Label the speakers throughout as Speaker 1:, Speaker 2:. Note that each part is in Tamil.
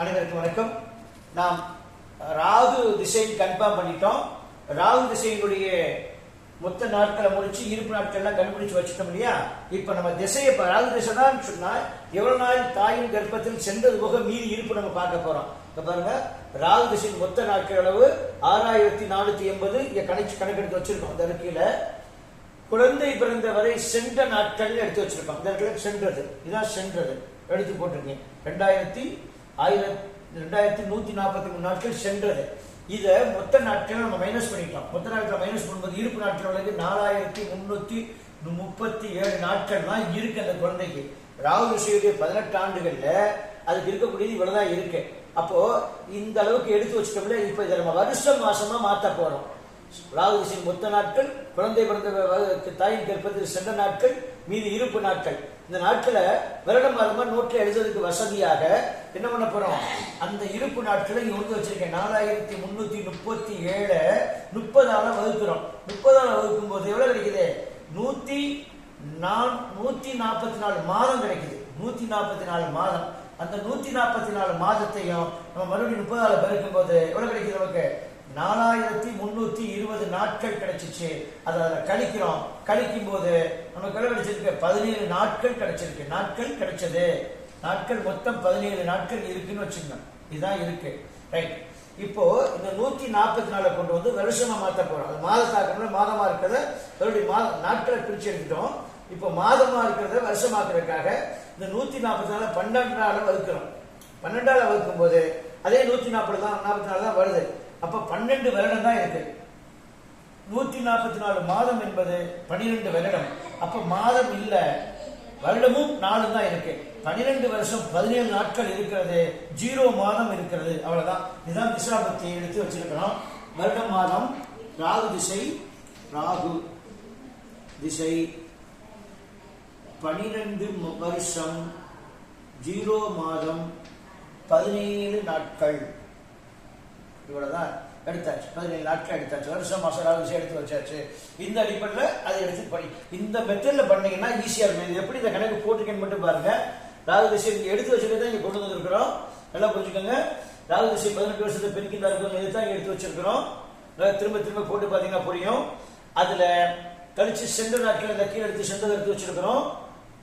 Speaker 1: அனைவருக்கும் வணக்கம். நாம் ராகு திசையை கன்ஃபார்ம் பண்ணிட்டோம். ராகு திசையினுடைய மொத்த நாட்களை முடிச்சு இருப்பு நாட்கள்லாம் கண்டுபிடிச்சு வச்சுட்டோம் இல்லையா? இப்ப நம்ம திசையை இப்ப ராகு திசை தான் சொன்னா எவ்வளவு நாள் தாயின் கர்ப்பத்தில் சென்றது போக மீதி இருப்பு நம்ம பார்க்க போறோம். இப்ப பாருங்க ராகு திசையின் மொத்த நாட்கள் அளவு ஆறாயிரத்தி நானூத்தி எண்பது. இங்க கணக்கு கணக்கெடுத்து வச்சிருக்கோம். இந்த அறிக்கையில குழந்தை பிறந்த வரை சென்ற நாட்கள் எடுத்து வச்சிருக்கோம். இந்த இடத்துல சென்றது. இதான் சென்றது. எடுத்து போட்டிருக்கேன். ரெண்டாயிரத்தி ஆயிரத்தி ரெண்டாயிரத்தி நூத்தி நாற்பத்தி மூணு நாட்கள் சென்றது. இதை மொத்த நாட்கள் நம்ம மைனஸ் பண்ணிக்கலாம் மொத்த நாட்கள் மைனஸ் பண்ணும்போது இருப்பு நாட்கள் வந்து நாலாயிரத்தி முன்னூத்தி முப்பத்தி ஏழு நாட்கள் தான் இருக்கு அந்த குழந்தைக்கு. ராகு ரிஷியுடைய பதினெட்டு ஆண்டுகள்ல அதுக்கு இருக்கக்கூடியது இவ்வளவுதான் இருக்கு. அப்போ இந்த அளவுக்கு எடுத்து வச்சுட்டோம்ல இப்ப இதை நம்ம வருஷம் மாசமா மாத்த போறோம். ராகுதிசையின் மொத்த நாட்கள் குழந்தை பிறந்த தாயின் கர்ப்பத்தில் சென்ற நாட்கள் மீது இருப்பு நாட்கள். இந்த நாட்களை வருடம் வருமா நோட்டில் எழுதுறதுக்கு வசதியாக என்ன பண்ண போறோம்? அந்த இருப்பு நாட்களை இங்க வந்து வச்சிருக்கேன். நாலாயிரத்தி முன்னூத்தி முப்பத்தி ஏழு முப்பதால வகுக்கிறோம். முப்பதால வகுக்கும் போது எவ்வளவு கிடைக்குது? நூத்தி நான் நூத்தி நாற்பத்தி நாலு மாதம் கிடைக்குது. நூத்தி நாற்பத்தி நாலு மாதம். அந்த நூத்தி நாற்பத்தி நாலு மாதத்தையும் நம்ம மறுபடியும் முப்பதால பெருக்கும் போது எவ்வளவு கிடைக்குது நமக்கு? நாலாயிரத்தி முன்னூத்தி இருபது நாட்கள் கிடைச்சிச்சு. அதை அதில் கழிக்கிறோம். கழிக்கும் போது நமக்கு எவ்வளவு கிடைச்சிருக்கு பதினேழு நாட்கள் கிடைச்சிருக்கு. நாட்கள் கிடைச்சது. நாட்கள் மொத்தம் பதினேழு நாட்கள் இருக்குன்னு வச்சுக்கணும் இதுதான் இருக்கு. ரைட் இப்போ இந்த நூத்தி நாற்பத்தி நாலு கொண்டு வந்து வருஷமா மாத்த போறோம். அது மாதத்தாக்கணும்னா மாதமா இருக்கிறத மறுபடியும் மாத நாட்களை பிரிச்சு எடுத்துட்டோம். இப்போ மாதமா இருக்கிறத வருஷமாக்குறதுக்காக இந்த நூத்தி நாற்பத்தி நாலு பன்னெண்டால வகுக்கிறோம். பன்னெண்டால வகுக்கும் போது அதே நூத்தி நாற்பது தான் நாற்பத்தி நாலு தான் வருது. அப்ப பன்னெண்டு வருடம் தான் இருக்கு. நூத்தி நாற்பத்தி நாலு மாதம் என்பது பனிரெண்டு வருடம். அப்ப மாதம் இல்ல வருடமும் நாலு தான் இருக்கு. பனிரெண்டு வருஷம் பதினேழு நாட்கள் இருக்கிறது ஜீரோ மாதம் இருக்கிறது அவ்வளவுதான். இதுதான் திசாபத்தியை எடுத்து வச்சிருக்கிறோம் வருடம் மாதம் ராகு திசை ராகு திசை. பனிரெண்டு வருஷம் ஜீரோ மாதம் பதினேழு நாட்கள். இவ்வளவுதான் எடுத்தாச்சு. பதினேழு நாட்கள் எடுத்தாச்சு. வருஷம் மாசம் விஷயம் எடுத்து வச்சாச்சு. இந்த அடிப்படையில் அதை எடுத்து படி இந்த மெத்தடில் பண்ணீங்கன்னா ஈஸியாக இருக்கும். இது எப்படி இந்த கணக்கு போட்டிருக்கேன்னு மட்டும் பாருங்க. ராகு திசை எடுத்து வச்சுட்டு தான் இங்கே கொண்டு வந்திருக்கிறோம். நல்லா புரிஞ்சுக்கோங்க. ராகு திசை பதினெட்டு வருஷத்தை பெருக்கிந்தா இருக்கும். இதை தான் எடுத்து வச்சிருக்கிறோம். திரும்ப திரும்ப போட்டு பார்த்தீங்கன்னா புரியும். அதில் கழிச்சு சென்ற நாட்கள் இந்த கீழே எடுத்து சென்றதை எடுத்து வச்சிருக்கிறோம்.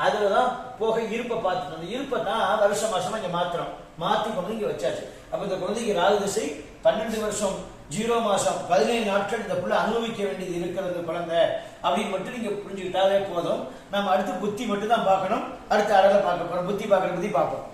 Speaker 1: அதுலதான் போக இருப்பை பார்த்துட்டு அந்த இருப்பை தான் வருஷம் மாசமா இங்க மாத்திரம் மாத்தி கொண்டு வந்து இங்க வச்சாச்சு. அப்ப இந்த குழந்தைக்கு ராகு திசை பன்னெண்டு வருஷம் ஜீரோ மாசம் பதினேழு நாட்கள் இந்த புள்ள அனுபவிக்க வேண்டியது இருக்கிறது குழந்தை அப்படின்னு மட்டும் நீங்க புரிஞ்சுக்கிட்டாலே போதும். நம்ம அடுத்து புத்தி மட்டும் தான் பார்க்கணும். அடுத்த அடலை பார்க்க போறோம். புத்தி பார்க்குற புத்தி பார்ப்போம்.